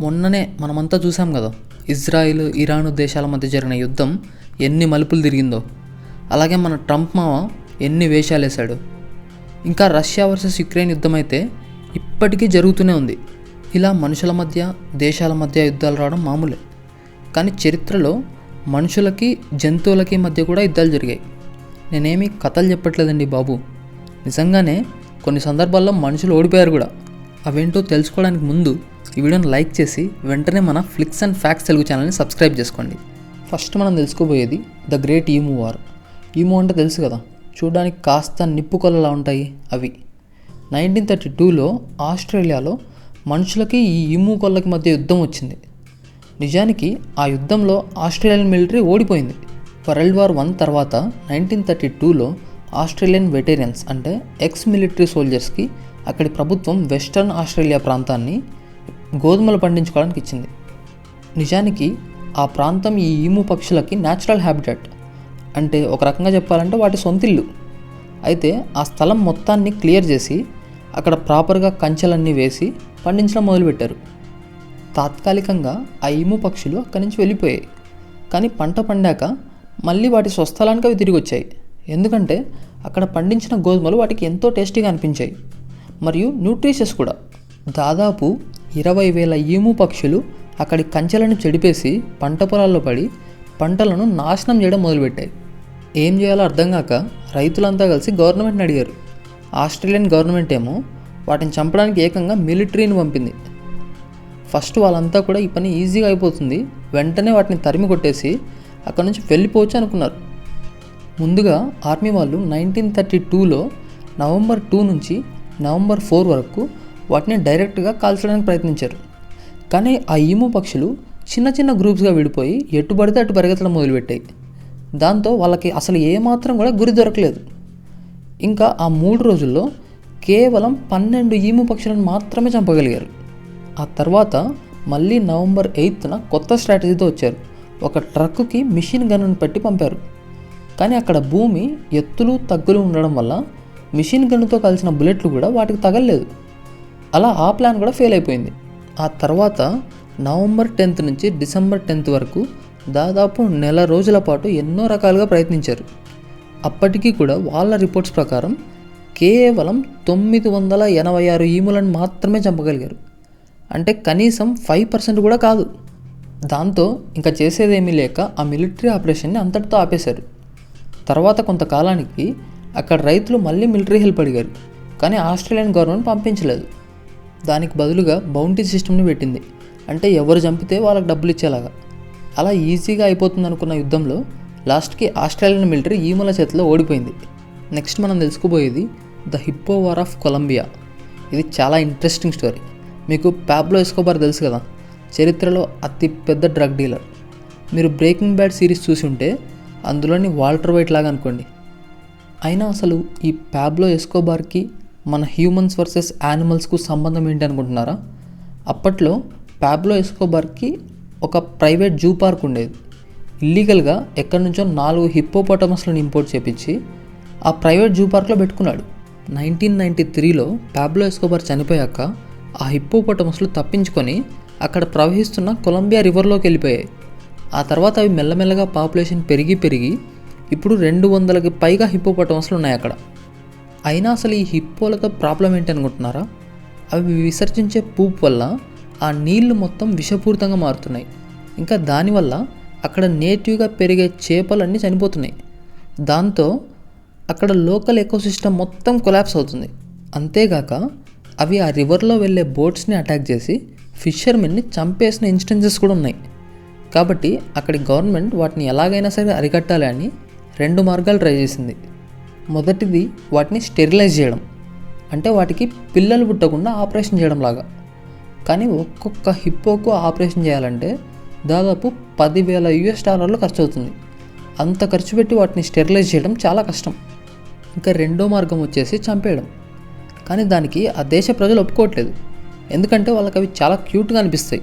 మొన్ననే మనమంతా చూసాం కదా ఇజ్రాయిల్ ఇరాన్ దేశాల మధ్య జరిగిన యుద్ధం ఎన్ని మలుపులు తిరిగిందో. అలాగే మన ట్రంప్ మామ ఎన్ని వేషాలు వేశాడు ఇంకా రష్యా వర్సెస్ యుక్రెయిన్ యుద్ధం అయితే ఇప్పటికీ జరుగుతూనే ఉంది. ఇలా మనుషుల మధ్య దేశాల మధ్య యుద్ధాలు రావడం మామూలే. కానీ చరిత్రలో మనుషులకి జంతువులకి మధ్య కూడా యుద్ధాలు జరిగాయి. నేనేమి కథలు చెప్పట్లేదండి బాబు. నిజంగానే కొన్ని సందర్భాల్లో మనుషులు ఓడిపోయారు కూడా. అవేంటో తెలుసుకోవడానికి ముందు ఈ వీడియోని లైక్ చేసి వెంటనే మన ఫ్లిక్స్ అండ్ ఫ్యాక్ట్స్ తెలుగు ఛానల్ని సబ్స్క్రైబ్ చేసుకోండి. ఫస్ట్ మనం తెలుసుకోబోయేది the great emu war. Emu అంటే తెలుసు కదా? చూడడానికి కాస్త నిప్పు కొలలా ఉంటాయి అవి. నైన్టీన్ థర్టీ టూలో ఆస్ట్రేలియాలో మనుషులకి ఈ ఈమూ కొల్లకి మధ్య యుద్ధం వచ్చింది. నిజానికి ఆ యుద్ధంలో ఆస్ట్రేలియన్ మిలిటరీ ఓడిపోయింది. వరల్డ్ వార్ వన్ తర్వాత నైన్టీన్ థర్టీ టూలో ఆస్ట్రేలియన్ వెటేరియన్స్ అంటే ఎక్స్ మిలిటరీ సోల్జర్స్కి అక్కడి ప్రభుత్వం వెస్టర్న్ ఆస్ట్రేలియా ప్రాంతాన్ని గోధుమలు పండించుకోవడానికి ఇచ్చింది. నిజానికి ఆ ప్రాంతం ఈ ఈము పక్షులకి న్యాచురల్ హ్యాబిటెట్ అంటే ఒక రకంగా చెప్పాలంటే వాటి సొంతిల్లు అయితే ఆ స్థలం మొత్తాన్ని క్లియర్ చేసి అక్కడ ప్రాపర్గా కంచెలన్నీ వేసి పండించడం మొదలుపెట్టారు. తాత్కాలికంగా ఆ ఈము పక్షులు అక్కడి నుంచి వెళ్ళిపోయాయి. కానీ పంట పండాక మళ్ళీ వాటి స్వస్థలానికి అవి తిరిగి వచ్చాయి. ఎందుకంటే అక్కడ పండించిన గోధుమలు వాటికి ఎంతో టేస్టీగా అనిపించాయి. మరియు న్యూట్రీషియస్ కూడా. దాదాపు ఇరవై వేల ఈము పక్షులు అక్కడి కంచెలను చెడిపేసి పంట పొలాల్లో పడి పంటలను నాశనం చేయడం మొదలుపెట్టాయి. ఏం చేయాలో అర్థం కాక రైతులంతా కలిసి గవర్నమెంట్ని అడిగారు. ఆస్ట్రేలియన్ గవర్నమెంట్ ఏమో వాటిని చంపడానికి ఏకంగా మిలిటరీని పంపింది. ఫస్ట్ వాళ్ళంతా కూడా ఈ పని ఈజీగా అయిపోతుంది. వెంటనే వాటిని తరిమి కొట్టేసి అక్కడ నుంచి వెళ్ళిపోవచ్చు అనుకున్నారు. ముందుగా ఆర్మీ వాళ్ళు నైన్టీన్ థర్టీ టూలో నవంబర్ టూ నుంచి నవంబర్ ఫోర్ వరకు వాటిని డైరెక్ట్గా కాల్చడానికి ప్రయత్నించారు. కానీ ఆ ఈము పక్షులు చిన్న చిన్న గ్రూప్స్గా విడిపోయి ఎటు పడితే అటు పరిగెత్తడం మొదలుపెట్టాయి. దాంతో వాళ్ళకి అసలు ఏమాత్రం కూడా గురి దొరకలేదు. ఇంకా ఆ మూడు రోజుల్లో కేవలం పన్నెండు ఈము పక్షులను మాత్రమే చంపగలిగారు. ఆ తర్వాత మళ్ళీ నవంబర్ ఎయిత్న కొత్త స్ట్రాటజీతో వచ్చారు. ఒక ట్రక్కుకి మిషన్ గన్ను పెట్టి పంపారు. కానీ అక్కడ భూమి ఎత్తులు తగ్గులు ఉండడం వల్ల మిషన్ గన్నుతో కలిసిన బుల్లెట్లు కూడా వాటికి తగలలేదు. అలా ఆ ప్లాన్ కూడా ఫెయిల్ అయిపోయింది. ఆ తర్వాత నవంబర్ టెన్త్ నుంచి డిసెంబర్ టెన్త్ వరకు దాదాపు నెల రోజుల పాటు ఎన్నో రకాలుగా ప్రయత్నించారు. అప్పటికీ కూడా వాళ్ళ రిపోర్ట్స్ ప్రకారం కేవలం తొమ్మిది వందల ఎనభై ఆరు ఈములను మాత్రమే చంపగలిగారు. అంటే కనీసం ఫైవ్ పర్సెంట్ కూడా కాదు. దాంతో ఇంకా చేసేదేమీ లేక ఆ మిలిటరీ ఆపరేషన్ని అంతటితో ఆపేశారు. తర్వాత కొంతకాలానికి అక్కడ రైతులు మళ్ళీ మిలిటరీ హెల్ప్ అడిగారు. కానీ ఆస్ట్రేలియన్ గవర్నమెంట్ పంపించలేదు. దానికి బదులుగా బౌంటీ సిస్టమ్ని పెట్టింది. అంటే ఎవరు చంపితే వాళ్ళకి డబ్బులు ఇచ్చేలాగా. అలా ఈజీగా అయిపోతుంది అనుకున్న యుద్ధంలో లాస్ట్కి ఆస్ట్రేలియన్ మిలిటరీ ఈమల చేతిలో ఓడిపోయింది. నెక్స్ట్ మనం తెలుసుకోబోయేది the hippo war of Colombia. ఇది చాలా ఇంట్రెస్టింగ్ స్టోరీ మీకు ప్యాబ్లో ఎస్కోబార్ తెలుసు కదా చరిత్రలో అతి పెద్ద డ్రగ్ డీలర్. మీరు బ్రేకింగ్ బ్యాడ్ సిరీస్ చూసి ఉంటే అందులోని వాల్టర్ వైట్ లాగా అనుకోండి. అయినా అసలు ఈ ప్యాబ్లో ఎస్కోబార్కి మన హ్యూమన్స్ వర్సెస్ యానిమల్స్కు సంబంధం ఏంటి అనుకుంటున్నారా అప్పట్లో ప్యాబ్లో ఎస్కోబార్కి ఒక ప్రైవేట్ జూ పార్క్ ఉండేది. ఇల్లీగల్గా ఎక్కడి నుంచో నాలుగు హిప్పోపోటమస్లను ఇంపోర్ట్ చేపించి ఆ ప్రైవేట్ జూ పార్క్లో పెట్టుకున్నాడు. నైన్టీన్ నైంటీ త్రీలో ప్యాబ్లో ఎస్కోబార్ చనిపోయాక ఆ హిప్పోపోటమస్లు తప్పించుకొని అక్కడ ప్రవహిస్తున్న కొలంబియా రివర్లోకి వెళ్ళిపోయాయి. ఆ తర్వాత అవి మెల్లమెల్లగా పాపులేషన్ పెరిగి పెరిగి ఇప్పుడు రెండు వందలకి పైగా హిప్పోపటమస్లు ఉన్నాయి అక్కడ. అయినా అసలు ఈ హిప్పోలతో ప్రాబ్లం ఏంటి అనుకుంటున్నారా అవి విసర్జించే పూప్ వల్ల ఆ నీళ్ళు మొత్తం విషపూరితంగా మారుతున్నాయి. ఇంకా దానివల్ల అక్కడ నేటివ్గా పెరిగే చేపలన్నీ చనిపోతున్నాయి. దాంతో అక్కడ లోకల్ ఎకోసిస్టమ్ మొత్తం కొలాప్స్ అవుతుంది. అంతేగాక అవి ఆ రివర్లో వెళ్ళే బోట్స్ని అటాక్ చేసి ఫిషర్మెన్ని చంపేసిన ఇన్స్టెన్సెస్ కూడా ఉన్నాయి. కాబట్టి అక్కడి గవర్నమెంట్ వాటిని ఎలాగైనా సరే అరికట్టాలి అని రెండు మార్గాలు ట్రై చేసింది. మొదటిది వాటిని స్టెరిలైజ్ చేయడం. అంటే వాటికి పిల్లలు పుట్టకుండా ఆపరేషన్ చేయడం లాగా. కానీ ఒక్కొక్క హిప్పోకు ఆపరేషన్ చేయాలంటే దాదాపు పదివేల యుఎస్ డాలర్లు ఖర్చు అవుతుంది అంత ఖర్చు పెట్టి వాటిని స్టెరిలైజ్ చేయడం చాలా కష్టం. ఇంకా రెండో మార్గం వచ్చేసి చంపేయడం. కానీ దానికి ఆ దేశ ప్రజలు ఒప్పుకోవట్లేదు. ఎందుకంటే వాళ్ళకి అవి చాలా క్యూట్గా అనిపిస్తాయి.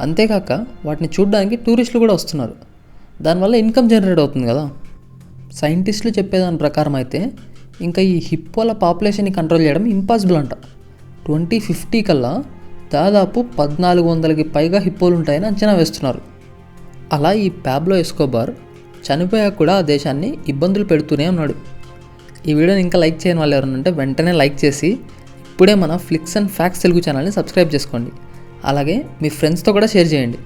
అంతేకాక వాటిని చూడడానికి టూరిస్టులు కూడా వస్తున్నారు. దానివల్ల ఇన్కమ్ జనరేట్ అవుతుంది కదా. సైంటిస్టులు చెప్పేదాని ప్రకారం అయితే ఇంకా ఈ హిప్పోల పాపులేషన్ని కంట్రోల్ చేయడం ఇంపాసిబుల్ అంట. ట్వంటీ ఫిఫ్టీ కల్లా దాదాపు పద్నాలుగు వందలకి పైగా హిప్పోలు ఉంటాయని అంచనా వేస్తున్నారు. అలా ఈ ప్యాబ్లో ఎస్కోబార్ చనిపోయాక కూడా ఆ దేశాన్ని ఇబ్బందులు పెడుతూనే ఉన్నాడు. ఈ వీడియోని ఇంకా లైక్ చేయని వాళ్ళు ఎవరన్నా ఉంటే వెంటనే లైక్ చేసి ఇప్పుడే మన ఫ్లిక్స్ అండ్ ఫ్యాక్స్ తెలుగు ఛానల్ని సబ్స్క్రైబ్ చేసుకోండి. అలాగే మీ ఫ్రెండ్స్తో కూడా షేర్ చేయండి.